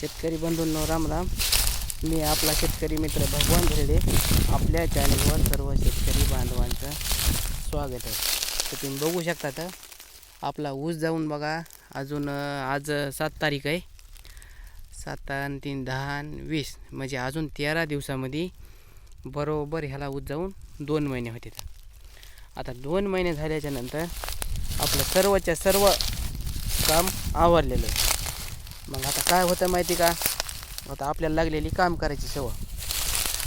शेतकरी बंधूंनो राम राम. मी आपला शेतकरी मित्र भगवान झेडे आपल्या चॅनलवर सर्व शेतकरी बांधवांचं स्वागत आहे. तर तुम्ही बघू शकता तर आपला ऊस जाऊन बघा. अजून आज सात तारीख आहे. सात आणि तीन दहा आणि वीस. म्हणजे अजून तेरा दिवसामध्ये बरोबर ह्याला ऊस जाऊन दोन महिने होते. आता दोन महिने झाल्याच्यानंतर आपलं सर्वच्या सर्व काम आवरलेलं आहे. मग आता काय होतं माहिती का? आता आपल्याला लागलेली काम करायची सवय.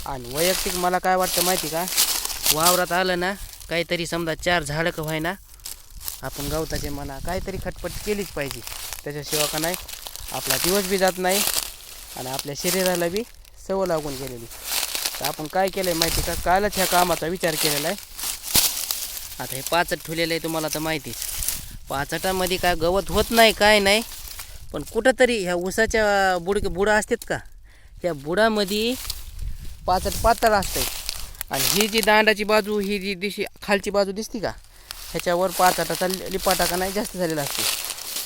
आणि वैयक्तिक मला काय वाटतं माहिती का? वावरात आलं ना काहीतरी समजा चार झाडं का व्हायना आपण गवताचे म्हणा काहीतरी खटपट केलीच पाहिजे. त्याच्याशिवाय का नाही? आपला दिवस बी जात नाही आणि आपल्या शरीराला बी सवय लागून गेलेली. तर आपण काय केलं आहे माहिती का? कालच ह्या कामाचा विचार केलेला आहे. आता हे पाचट ठेवलेलं आहे तुम्हाला तर माहितीच पाचटामध्ये काय गवत होत नाही काय नाही. पण कुठंतरी ह्या ऊसाच्या बुड बुडा असतात का? त्या बुडामध्ये पाचट पातळ असते आणि ही जी दांडाची बाजू ही जी दिशी खालची बाजू दिसती का? ह्याच्यावर पाचाटाचा लिपाटाका नाही जास्त झालेला असते.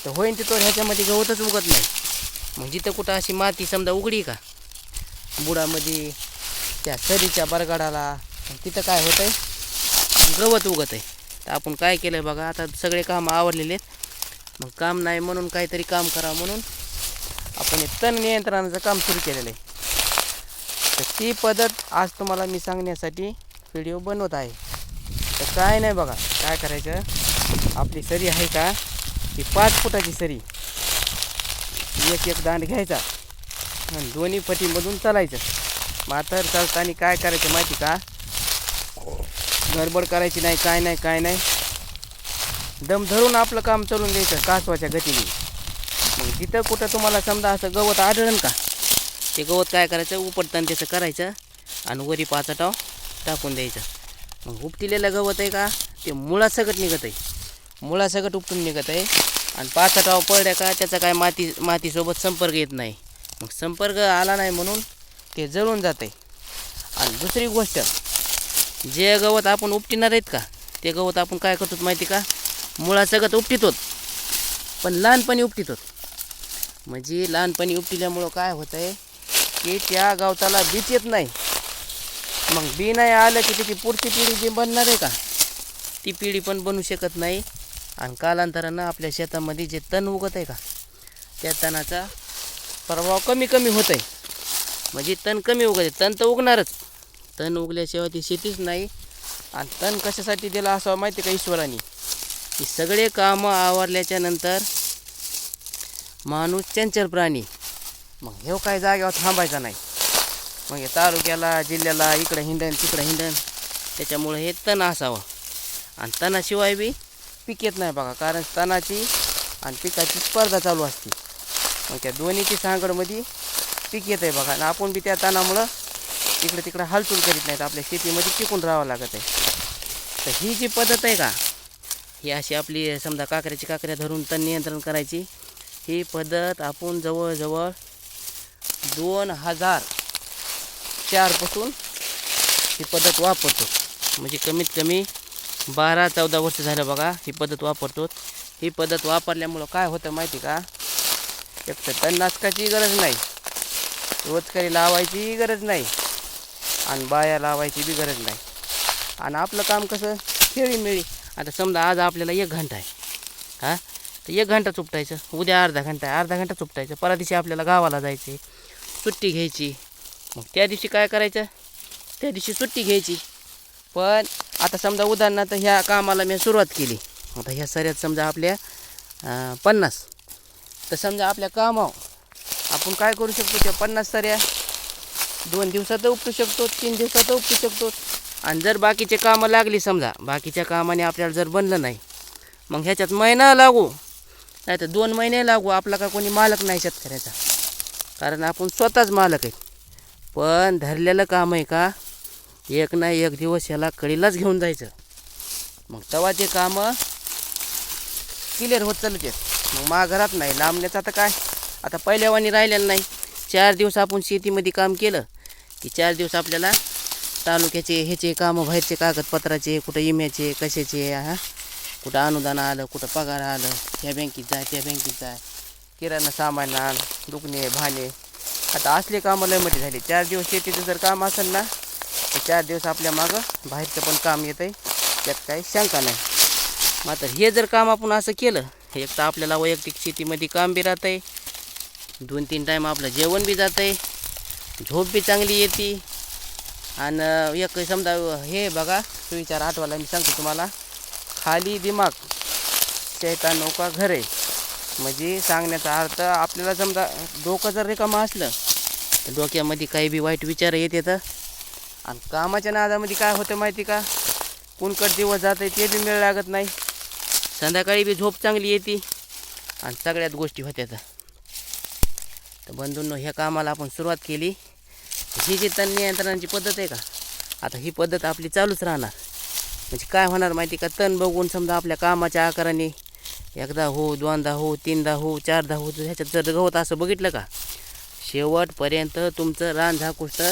तर होईन तिथं ह्याच्यामध्ये गवतच उगत नाही. मग जिथं कुठं अशी माती समजा उघडी का? बुडामध्ये त्या सरीच्या बरगाडाला तिथं काय होतं आहे गवत उगत आहे तर आपण काय केलं बघा आता सगळे कामं आवडलेले आहेत. मग काम नाही म्हणून काहीतरी काम करा म्हणून आपण हे तण नियंत्रणाचं काम सुरू केलेलं आहे. तर ती पद्धत आज तुम्हाला मी सांगण्यासाठी व्हिडिओ बनवत आहे. तर काय नाही बघा काय करायचं? आपली सरी आहे का? ती पाच फुटाची सरी. एक एक दांड घ्यायचा आणि दोन्ही पटीमधून चालायचं. मातर चालताना काय करायचं माहिती का? गडबड करायची नाही काय नाही काय नाही. दम धरून आपलं काम चालून द्यायचं कासवाच्या गतीने. मग जिथं कुठं तुम्हाला समजा असं गवत आढळन का? ते गवत काय करायचं? उपटताना त्याचं करायचं आणि वरी पाचटाव टाकून द्यायचं. मग उपटिलेलं गवत आहे का? ते मुळासकट निघत आहे. मुळासकट उपटून निघत आहे. आणि पाचटाव पडल्या का त्याचा काय माती मातीसोबत संपर्क येत नाही. मग संपर्क आला नाही म्हणून ते जळून जाते आणि दुसरी गोष्ट जे गवत आपण उपटिणार आहेत का? ते गवत आपण काय करतो माहिती का? मुळासगत उपटीत होत. पण लहानपणी उपटितोत म्हणजे लहानपणी उपटिल्यामुळं काय होतं आहे की त्या गवताला बीच येत नाही. मग बी नाही आलं की त्याची पुढची पिढी जी बनणार आहे का? ती पिढी पण बनू शकत नाही. आणि कालांतरानं आपल्या शेतामध्ये जे तण उगत आहे का त्या तणाचा प्रभाव कमी कमी होत आहे म्हणजे तण कमी उगत आहे. तण तर उगणारच. तण उगल्याशिवाय ती शेतीच नाही. आणि तण कशासाठी दिला असावं माहिती का ईश्वराने? की सगळे कामं आवरल्याच्या नंतर माणूस चंचल प्राणी. मग हे काय जागेवर थांबायचा नाही. मग हे तालुक्याला जिल्ह्याला इकडं हिंडण तिकडं हिंडण त्याच्यामुळे हे तण असावं. आणि तणाशिवाय बी पीक येत नाही बघा कारण तणाची आणि पिकाची स्पर्धा चालू असते. मग त्या दोन्हीची सांगडमध्ये पीक येत आहे बघा. आणि आपण बी त्या तणामुळं इकडं तिकडं हालचाल करीत नाहीत. आपल्या शेतीमध्ये टिकून राहावं लागत आहे तर ही जी पद्धत आहे का ही अशी आपली समजा काकऱ्याची काकऱ्या धरून तण नियंत्रण करायची. ही पद्धत आपण जवळजवळ दोन हजार चारपासून ही पद्धत वापरतो. म्हणजे कमीत कमी बारा चौदा वर्ष झालं बघा ही पद्धत वापरतो. ही पद्धत वापरल्यामुळं काय होतं माहिती का? एक तर तणनाशकाची गरज नाही. रोजकारी लावायचीही गरज नाही. आणि बाया लावायची बी गरज नाही. आणि आपलं काम कसं? खेळीमेळी आता समजा आज आपल्याला एक घंटा आहे. हां? तर एक घंटा चुपटायचं. उद्या अर्धा घंटा आहे. अर्धा घंटा चुपटायचं. परा दिवशी आपल्याला गावाला जायचे. सुट्टी घ्यायची. मग त्या दिवशी काय करायचं? त्या दिवशी सुट्टी घ्यायची. पण आता समजा उदाहरणार्थ ह्या कामाला मी सुरुवात केली. आता ह्या सऱ्यात समजा आपल्या पन्नास. तर समजा आपल्या कामावर आपण काय करू शकतो त्या पन्नास सऱ्या? दोन दिवसात उपटू शकतो तीन दिवसात उपटू शकतो. आणि जर बाकीचे कामं लागली समजा बाकीच्या कामाने आपल्याला जर बनलं नाही मग ह्याच्यात महिना लागू. नाही तर दोन महिने लागू. आपला का कोणी मालक नाही शेतकऱ्याचा? कारण आपण स्वतःच मालक आहे. पण धरलेलं काम आहे का? एक ना एक दिवस ह्याला कडीलाच घेऊन जायचं. मग तेव्हा ते कामं क्लिअर होत चालू ते मग मा घरात नाही लांबण्याचं आता काय? आता पहिल्यावानी राहिलेलं नाही. चार दिवस आपण शेतीमध्ये काम केलं की चार दिवस आपल्याला तालुक्याचे ह्याचे कामं बाहेरचे कागदपत्राचे कुठं इम्याचे कशाचे हां? कुठं अनुदान आलं कुठं पगार आलं ह्या बँकेत जाय त्या बँकेत जाय किराणा सामान आण दुखणे भाणे आता असले कामं लय मोठी झाली. चार दिवस शेतीचं जर काम असेल ना तर चार दिवस आपल्या मागं बाहेरचं पण काम येतं आहे त्यात काही शंका नाही. मात्र हे जर काम आपण असं केलं एक तर आपल्याला वैयक्तिक शेतीमध्ये काम बी राहतं आहे दोन तीन टाईम आपलं जेवण बी जातं आहे झोप बी चांगली येते. आणि एक समजा हे बघा सुविचार आठवाला मी सांगतो तुम्हाला. खाली दिमाग शैतान नौका घरे. म्हणजे सांगण्याचा अर्थ आपल्याला समजा डोकं जर रिकामं असलं तर डोक्यामध्ये काही बी वाईट विचार येत येतं. आणि कामाच्या नादामध्ये काय होतं माहिती का? कुणकट दिवस जात आहे ते बी मिळ लागत नाही. संध्याकाळी बी झोप चांगली येते. आणि सगळ्यात गोष्टी होत्या तर तर बंधूंनो ह्या कामाला आपण सुरुवात केली. ही जी तण नियंत्रणाची पद्धत आहे का? आता ही पद्धत आपली चालूच राहणार. म्हणजे काय होणार माहिती का? तण बघून समजा आपल्या कामाच्या आकाराने एकदा हो दोनदा हो तीनदा हो चारदा हो ह्याच्यात जर गवत असं बघितलं का? शेवटपर्यंत तुमचं रान झाकूस तर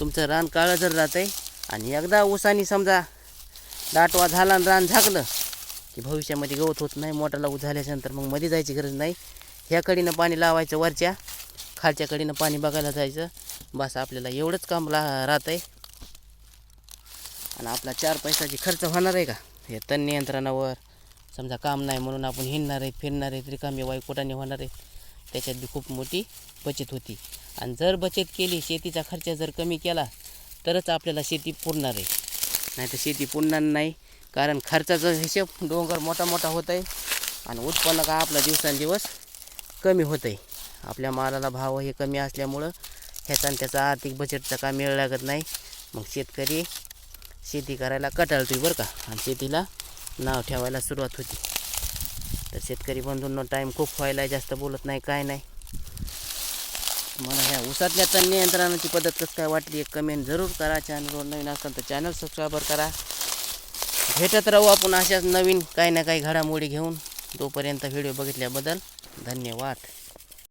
तुमचं रान काळं जर राहतंय आणि एकदा ऊसानी समजा दाटवा झाला आणि रान झाकलं की भविष्यामध्ये गवत होत नाही मोठा लागू झाल्याच्यानंतर मग मध्ये जायची गरज नाही. ह्या कडीनं पाणी लावायचं वरच्या खालच्या कडीनं पाणी बघायला जायचं. बस आपल्याला एवढंच काम ला राहतं आहे आणि आपला चार पैशाची खर्च होणार आहे का? हे तण नियंत्रणावर. समजा काम नाही म्हणून आपण हिंडणार आहेत फिरणार आहेत रिकामे वाईकोटाने होणार आहेत त्याच्यात बी खूप मोठी बचत होती. आणि जर बचत केली शेतीचा खर्च जर कमी केला तरच आपल्याला शेती पुरणार आहे. नाही तर शेती पुरणार नाही कारण खर्चाचा हिशेब डोंगर मोठा मोठा होत आहे आणि उत्पन्न का आपला दिवसांदिवस कमी होत आहे आपल्या मालाला भाव हे कमी असल्यामुळं ह्याचा आणि त्याचा आर्थिक बजेटचा काय मेळ लागत नाही. मग शेतकरी शेती करायला कटाळतोय बरं का. आणि शेतीला नाव ठेवायला सुरुवात होती. तर शेतकरी बंधूंना टाईम खूप व्हायला जास्त बोलत नाही काय नाही. मला ह्या उसातल्या तण नियंत्रणाची पद्धत कसं काय वाटली एक कमेंट जरूर करा. चॅनलवर नवीन असाल तर चॅनल सबस्क्राईबर करा. भेटत राहू आपण अशाच नवीन काही ना काही घडामोडी घेऊन. तोपर्यंत व्हिडिओ बघितल्याबद्दल धन्यवाद.